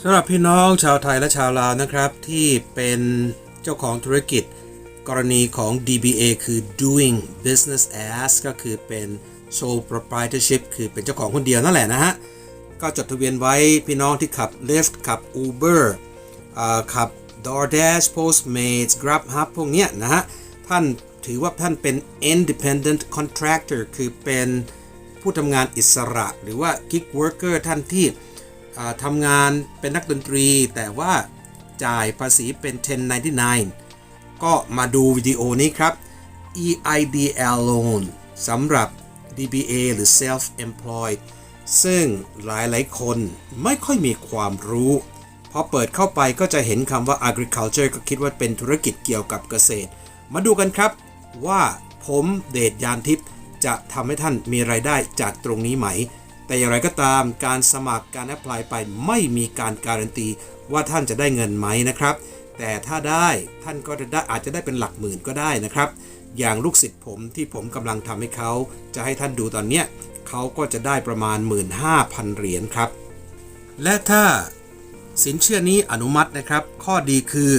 สำหรับพี่น้องชาวไทยและชาวลาวนะครับ ที่เป็นเจ้าของธุรกิจกรณีของ DBA คือ doing business as ก็คือเป็น sole proprietorship คือเป็นเจ้าของคนเดียวนั่นแหละนะฮะ ก็จดทะเบียนไว้พี่น้องที่ขับ Lyft ขับ Uber อ่าขับ DoorDash Postmates GrabHub พวกเนี้ยนะฮะ ท่านถือว่าท่านเป็น independent contractor คือเป็นผู้ทำงานอิสระ หรือว่า gig worker ท่านที่ ทำงานเป็นนักดนตรี แต่ว่าจ่ายภาษีเป็น 1099 ก็มาดูวิดีโอนี้ครับ EIDL loan สำหรับ DBA หรือ self employed ซึ่งหลายหลายๆ คนไม่ค่อยมีความรู้ พอเปิดเข้าไปก็จะเห็นคำว่า agriculture ก็คิดว่าเป็นธุรกิจเกี่ยวกับเกษตร มาดูกันครับว่าผมเดชยานทิพย์จะทำให้ท่านมีรายได้จากตรงนี้ไหม แต่อย่างไรก็ตามการสมัครการแอพพลายไปไม่มีการการันตีว่าท่านจะได้เงินไหมนะครับ แต่ถ้าได้ท่านก็จะได้อาจจะได้เป็นหลักหมื่นก็ได้นะครับ อย่างลูกศิษย์ผมที่ผมกำลังทำให้เขาจะให้ท่านดูตอนเนี้ยเขาก็จะได้ประมาณ 15,000 เหรียญครับ และถ้าสินเชื่อนี้อนุมัตินะครับ ข้อดีคือ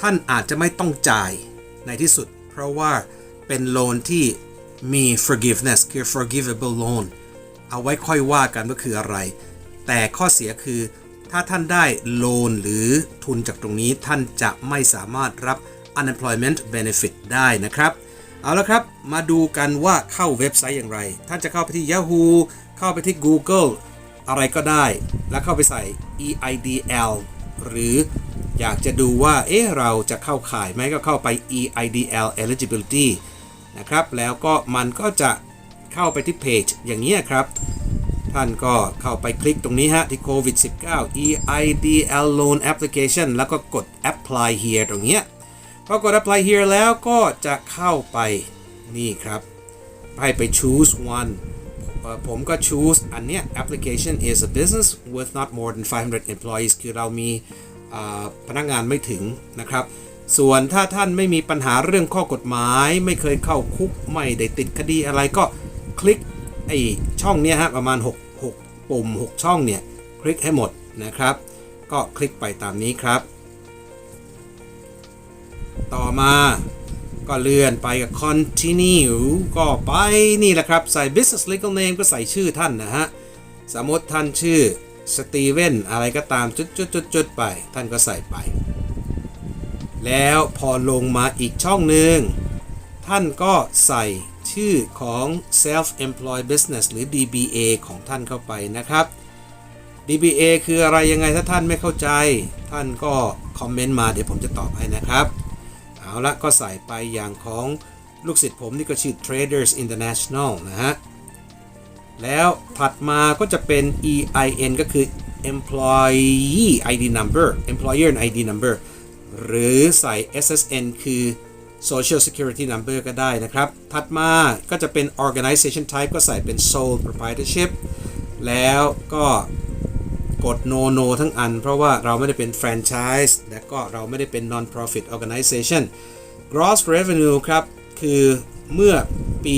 ท่านอาจจะไม่ต้องจ่ายในที่สุด เพราะว่าเป็นโลนที่มี forgiveness คือ forgivable loan เอาไว้ค่อยว่ากันว่าคืออะไร แต่ข้อเสียคือ ถ้าท่านได้โลนหรือทุนจากตรงนี้ท่านจะไม่สามารถรับ unemployment benefit ได้นะครับ เอาละครับมาดูกันว่าเข้าเว็บไซต์อย่างไร ท่านจะเข้าไปที่ Yahoo เข้าไปที่ Google อะไรก็ได้ แล้วเข้าไปใส่ EIDL หรืออยากจะดูว่า เอ๊ะ เราจะเข้าข่ายไหมก็เข้าไป EIDL eligibility นะครับ แล้วก็มันก็จะ เข้าไปที่เพจอย่างนี้ครับ ท่านก็เข้าไปคลิกตรงนี้ฮะ ที่โควิด 19 EIDL loan application แล้วก็กด apply here ตรงนี้พอกด apply here แล้วก็จะเข้าไปนี่ครับ ให้ไป choose one ผมก็ choose อันเนี้ย application is a business with not more than 500 employees คือเรามีพนักงานไม่ถึงนะครับ ส่วนถ้าท่านไม่มีปัญหาเรื่องข้อกฎหมาย ไม่เคยเข้าคุก ไม่ได้ติดคดีอะไรก็ คลิกไอช่องเนี้ยฮะประมาณ 6 6 ปุ่ม 6 ช่องเนี่ยคลิกให้หมดนะครับ ก็คลิกไปตามนี้ครับ ต่อมาก็เลื่อนไปกับ continue ก็ไปนี่แหละครับ ใส่ business legal name ก็ใส่ชื่อท่านนะฮะ สมมติท่านชื่อสตีเวนอะไรก็ตามจุดจุดจุดจุดไป ท่านก็ใส่ไป แล้วพอลงมาอีกช่องหนึ่ง ท่านก็ใส่ชื่อของ self employed business หรือ DBA ของท่านเข้าไปนะครับ DBA คืออะไรยังไงถ้าท่านไม่เข้าใจ ท่านก็คอมเมนต์มาเดี๋ยวผมจะตอบให้นะครับ เอาละก็ใส่ไปอย่างของลูกศิษย์ผมนี่ก็ชื่อ Traders International นะฮะ แล้วถัดมาก็จะเป็น EIN ก็คือ Employee ID Number Employer ID Number หรือใส่ SSN คือ Social Security Number ก็ได้นะครับ ถัดมาก็จะเป็น Organization Type ก็ใส่เป็น Sole Proprietorship แล้วก็กด no no ทั้งอัน เพราะว่าเราไม่ได้เป็น franchise และก็เราไม่ได้เป็น non-profit organization gross revenue ครับ คือเมื่อปี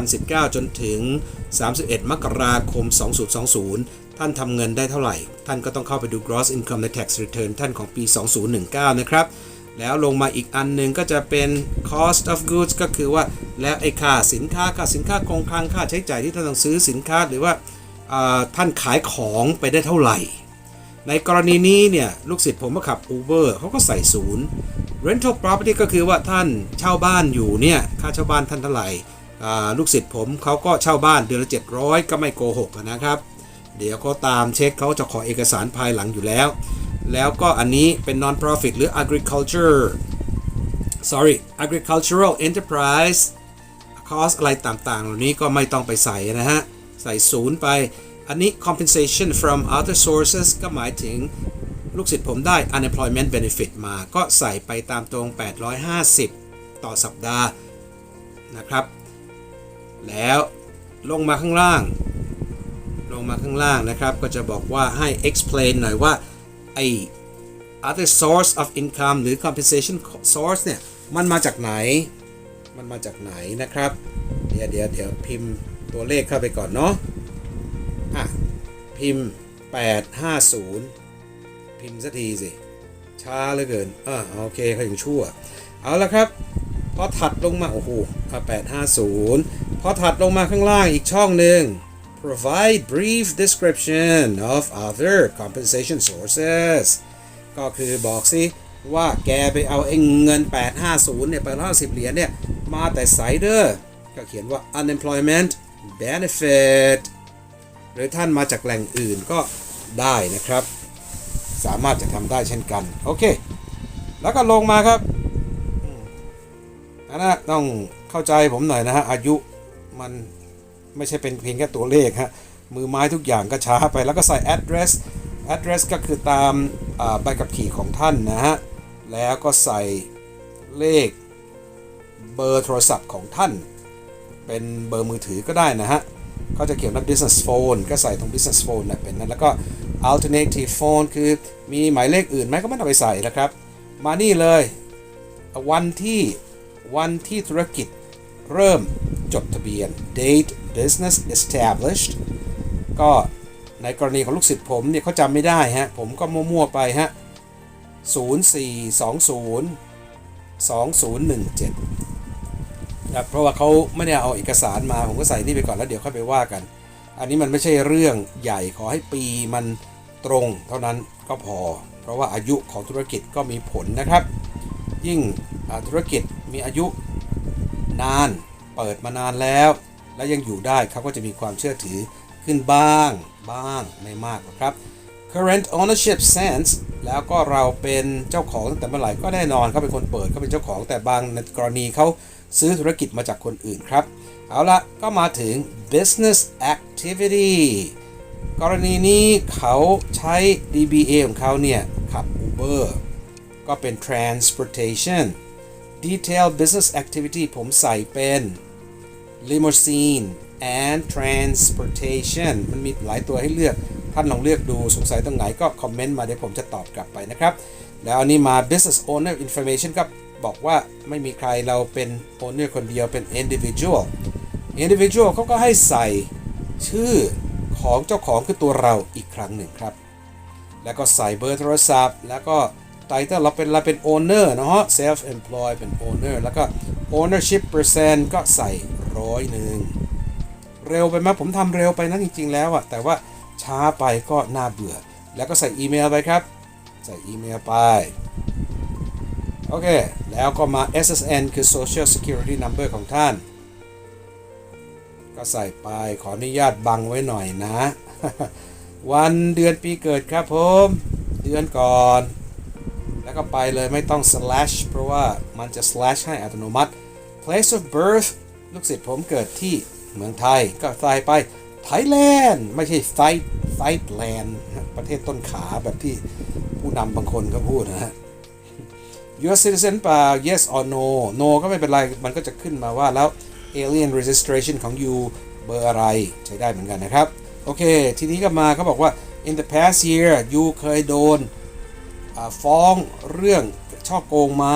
2019 จนถึง 31 มกราคม 2020 ท่านทำเงินได้เท่าไหร่ ท่านก็ต้องเข้าไปดู gross income ใน tax return ท่านของปี 2019 นะครับ แล้วลงมาอีกอันหนึ่งก็จะเป็น cost of goods ก็คือว่าแล้วไอ้ค่าสินค้าค่าสินค้าคงคลังค่าใช้จ่ายที่ท่านต้องซื้อสินค้าหรือว่าท่านขายของไปได้เท่าไหร่ ในกรณีนี้เนี่ยลูกศิษย์ผมมาขับ Uber เขาก็ใส่ศูนย์ rental property ก็คือว่าท่านเช่าบ้านอยู่เนี่ยค่าเช่าบ้านท่านเท่าไหร่ลูกศิษย์ผมเขาก็เช่าบ้านเดือนละ 700 ก็ไม่โกหกนะครับ เดี๋ยวเขาตามเช็คเขาจะขอเอกสารภายหลังอยู่แล้ว แล้วก็อันนี้เป็น non profit หรือ agriculture sorry agricultural enterprise cost อะไรต่างๆ เหล่านี้ก็ไม่ต้องไปใส่นะฮะ ใส่ศูนย์ไป อันนี้ compensation from other sources ก็หมายถึงลูกศิษย์ผมได้ unemployment benefit มาก็ใส่ไปตามตรง 850 ต่อสัปดาห์นะครับ แล้วลงมาข้างล่าง ลงมาข้างล่างนะครับ ก็จะบอกว่าให้ explain หน่อยว่า ไอ other source of income หรือ compensation source เนี่ย มันมาจากไหน มันมาจากไหนนะครับ เดี๋ยวเดี๋ยวเดี๋ยวพิมพ์ตัวเลขเข้าไปก่อนเนาะ อะ พิมพ์ 850 พิมพ์สักทีสิ ช้าเหลือเกิน อ่าโอเคเขาอย่างชั่ว เอาละครับ พอถัดลงมา โอ้โหแปดห้าศูนย์พอถัดลงมาข้างล่างอีกช่องหนึ่ง provide brief description of other compensation sources ก็คือบอกสิว่าแกไปเอาเองเงิน 850 เนี่ย 850 เหรียญเนี่ย มาแต่ไซเดอร์ก็เขียนว่า unemployment benefit หรือท่านมาจากแหล่งอื่นก็ได้นะครับ สามารถจะทำได้เช่นกัน โอเค แล้วก็ลงมาครับอืมอันนะต้องเข้าใจผมหน่อยนะฮะ อายุมัน ไม่ใช่เป็นเพียงแค่ตัวเลขฮะมือไม้ทุกอย่างก็ช้าไปแล้วก็ใส่ address address ก็คือตามใบขับขี่ของท่านนะฮะ แล้วก็ใส่เลขเบอร์โทรศัพท์ของท่าน เป็นเบอร์มือถือก็ได้นะฮะเขาจะเขียนว่า business phone ก็ใส่ตรง business phone นะเป็นนั้น แล้วก็ alternative phone คือมีหมายเลขอื่นไหมก็ไม่ต้องไปใส่นะครับ มานี่เลย วันที่วันที่ธุรกิจเริ่มจดทะเบียน date business established ก็ในกรณีของลูกศิษย์ผมเนี่ยเขาจำไม่ได้ฮะ ผมก็มั่วๆไปฮะ 0420 2017นะเพราะว่าเขาไม่ได้เอาเอกสารมา ผมก็ใส่นี่ไปก่อนแล้วเดี๋ยวค่อยไปว่ากัน อันนี้มันไม่ใช่เรื่องใหญ่ขอให้ปีมันตรงเท่านั้นก็พอ เพราะว่าอายุของธุรกิจก็มีผลนะครับ ยิ่งธุรกิจมีอายุนานเปิดมานานแล้ว และยังอยู่ได้เขาก็จะมีความเชื่อถือขึ้นบ้างบ้างไม่มากครับ current ownership sense แล้วก็เราเป็นเจ้าของตั้งแต่เมื่อไหร่ก็แน่นอนเขาเป็นคนเปิดเขาเป็นเจ้าของแต่บางในกรณีเขาซื้อธุรกิจมาจากคนอื่นครับ เอาละก็มาถึง business activity กรณีนี้เขาใช้ DBA ของเขาเนี่ยขับ Uber ก็เป็น transportation detail business activity ผมใส่เป็น limousine and transportation มันมีหลายตัวให้เลือก ท่านลองเลือกดูสงสัยตรงไหนก็คอมเมนต์มาเดี๋ยวผมจะตอบกลับไปนะครับ แล้วอันนี้มา business owner information ก็บอกว่าไม่มีใครเราเป็น owner คนเดียวเป็น individual individual เขาก็ให้ใส่ชื่อของเจ้าของคือตัวเราอีกครั้งหนึ่งครับ แล้วก็ใส่เบอร์โทรศัพท์ แล้วก็ไตเติลเราเป็นเราเป็น owner เนาะ self employed เป็น owner แล้วก็ ownership percent ก็ใส่ ร้อยหนึ่งเร็วไปไหมผมทำเร็วไปนะจริง ๆ แล้วอะแต่ว่าช้าไปก็น่าเบื่อ แล้วก็ใส่อีเมลไปครับ ใส่อีเมลไป โอเค แล้วก็มา SSN คือ Social Security Number ของท่าน ก็ใส่ไปขออนุญาตบังไว้หน่อยนะ วันเดือนปีเกิดครับผม เดือนก่อน แล้วก็ไปเลยไม่ต้อง slash เพราะว่ามันจะ slash ให้อัตโนมัติ place of birth ลูกศิษย์ผมเกิดที่เมืองไทยก็ใส่ไป Thailand ไม่ใช่ Thai Thailand ประเทศต้นขาแบบที่ผู้นำบางคนก็พูดนะฮะ US citizen เปล่า yes or no no ก็ไม่เป็นไร มันก็จะขึ้นมาว่าแล้ว alien registration ของ you เบอร์อะไร ใช้ได้เหมือนกันนะครับ โอเค ทีนี้ก็มาเขาบอกว่า in the past year you เคยโดนฟ้องเรื่องช่อโกงไหม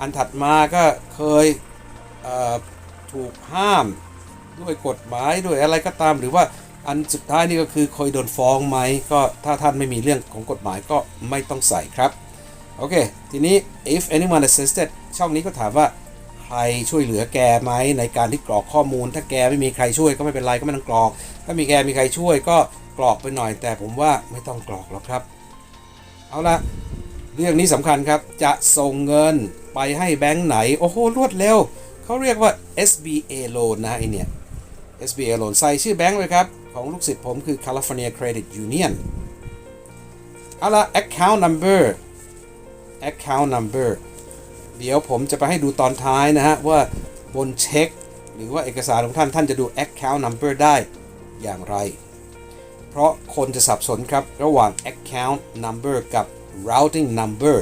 อันถัดมาก็เคย ถูกห้ามด้วยกฎหมายด้วยอะไรก็ตาม หรือว่าอันสุดท้ายนี่ก็คือเคยโดนฟ้องไหมก็ถ้าท่านไม่มีเรื่องของกฎหมายก็ไม่ต้องใส่ครับ โอเค ทีนี้ if anyone assisted ช่องนี้ก็ถามว่าใครช่วยเหลือแกไหมในการที่กรอกข้อมูล ถ้าแกไม่มีใครช่วยก็ไม่เป็นไรก็ไม่ต้องกรอก ถ้ามีแกมีใครช่วยก็กรอกไปหน่อย แต่ผมว่าไม่ต้องกรอกหรอกครับ เอาละเรื่องนี้สำคัญครับจะส่งเงินไปให้แบงค์ไหน โอ้โหรวดเร็ว เขาเรียกว่า SBA loan นะไอเนี่ย SBA loan ใส่ชื่อแบงค์เลยครับ ของลูกศิษย์ผมคือ California Credit Union เอาละ account number account number เดี๋ยวผมจะไปให้ดูตอนท้ายนะฮะ ว่าบนเช็ค หรือว่าเอกสารของท่านท่านจะดู account number ได้อย่างไร เพราะคนจะสับสนครับ ระหว่าง account number กับ routing number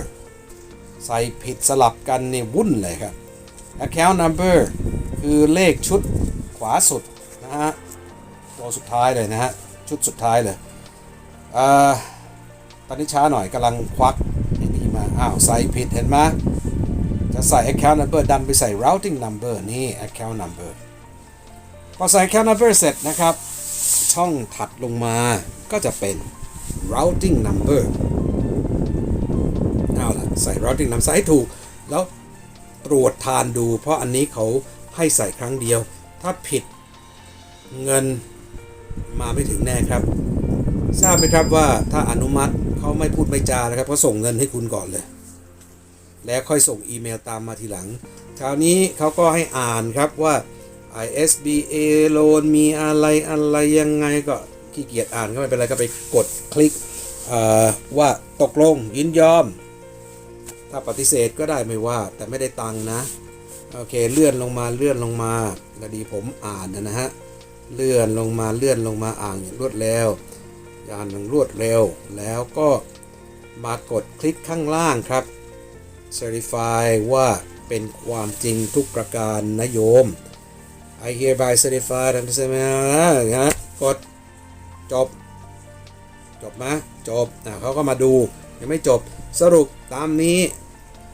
ใส่ผิดสลับกันเนี่ยวุ่นเลยครับ account number คือเลขชุดขวาสุดนะฮะตัวสุดท้ายเลยนะฮะ ชุดสุดท้ายเลยเอ่อตอนนี้ช้าหน่อยกำลังควักนี่มา อ้าว ใส่ผิดเห็นไหมจะใส่ account number ดันไปใส่ routing number นี่ account number พอใส่ account number เสร็จนะครับ ช่องถัดลงมาก็จะเป็น routing number เอาละใส่ routing number ใส่ให้ถูก แล้ว รวจทานดู เพราะอันนี้เขาให้ใส่ครั้งเดียว ถ้าผิดเงินมาไม่ถึงแน่ครับ ทราบไหมครับว่าถ้าอนุมัติเขาไม่พูดไม่จานะครับเขาส่งเงินให้คุณก่อนเลย แล้วค่อยส่งอีเมลตามมาทีหลัง คราวนี้เขาก็ให้อ่านครับว่า ISBA โลนมีอะไรอะไรยังไงก็ขี้เกียจอ่านก็ไม่เป็นไรก็ไปกดคลิกว่าตกลงยินยอม ถ้าปฏิเสธก็ได้ไม่ว่า แต่ไม่ได้ตังค์นะ โอเคเลื่อนลงมาเลื่อนลงมาพอดีผมอ่านนะฮะ เลื่อนลงมาเลื่อนลงมาอ่านอย่างรวดเร็วอ่านอย่างรวดเร็ว แล้วก็มากดคลิกข้างล่างครับ Certify ว่าเป็นความจริงทุกประการนะโยม I hereby certify ทันทีไหมนะกดจบ จบไหมจบอะเขาก็มาดู ยังไม่จบสรุปตามนี้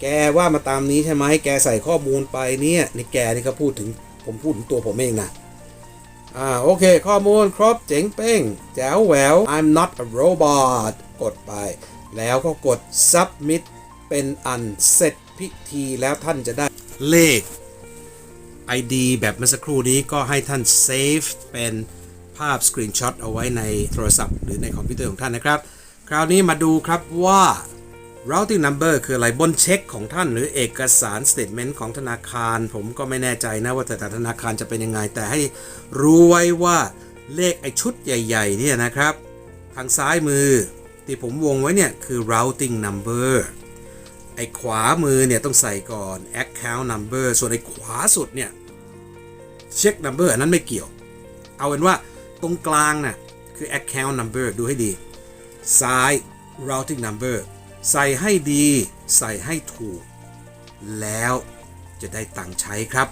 แกว่ามาตามนี้ใช่ไหมแกใส่ข้อมูลไปเนี่ยนี่แกนี่เขาพูดถึงผมพูดถึงตัวผมเองนะอ่าโอเค ข้อมูลครบเจ๋งเป้ง แจ๋วแหวว I'm not a robot กดไป แล้วก็กด submit เป็นอันเสร็จพิธีแล้วท่านจะได้เลข ID แบบเมื่อสักครู่นี้ก็ให้ท่าน save เป็นภาพสกรีนช็อตเอาไว้ในโทรศัพท์หรือในคอมพิวเตอร์ของท่านนะครับ คราวนี้มาดูครับว่า routing number คืออะไรบนเช็คของท่านหรือเอกสาร statement ของธนาคาร ผมก็ไม่แน่ใจนะว่าแต่ละธนาคารจะเป็นยังไง แต่ให้รู้ไว้ว่าเลขไอชุดใหญ่ๆเนี่ยนะครับ ทางซ้ายมือที่ผมวงไว้เนี่ยคือ routing number ไอ้ขวามือเนี่ยต้องใส่ก่อน account number ส่วนไอ้ขวาสุดเนี่ย check number อันนั้นไม่เกี่ยว เอาเป็นว่าตรงกลางน่ะคือ account number ดูให้ดี ซ้าย routing number ใส่ให้ดี ใส่ให้ถูก แล้วจะได้ตังค์ใช้ครับ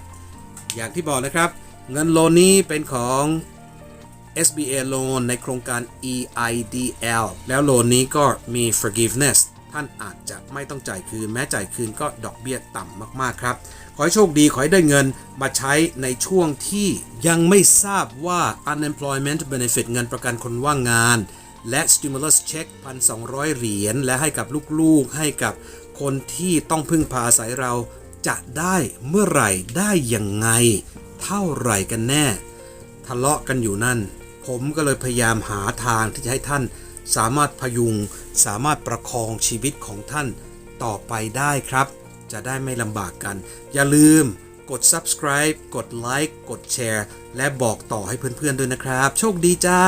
อย่างที่บอกนะครับ เงินโลนนี้เป็นของ SBA loan ในโครงการ EIDL แล้วโลนนี้ก็มี forgiveness ท่านอาจจะไม่ต้องจ่ายคืน แม้จ่ายคืนก็ดอกเบี้ยต่ำมาก ๆ ครับ ขอให้โชคดี ขอให้ได้เงินมาใช้ในช่วงที่ยังไม่ทราบว่า unemployment benefit เงินประกันคนว่างงาน และ stimulus check 1,200 เหรียญ และให้กับลูกๆ ให้กับคนที่ต้องพึ่งพาอาศัยเราจะได้เมื่อไหร่ได้ยังไง เท่าไหร่กันแน่ ทะเลาะกันอยู่นั่น ผมก็เลยพยายามหาทางที่จะให้ท่าน สามารถพยุง สามารถประคองชีวิตของท่านต่อไปได้ครับ จะได้ไม่ลำบากกัน อย่าลืมกด subscribe กดไลค์ กดแชร์ และบอกต่อให้เพื่อนๆด้วยนะครับ โชคดีจ้า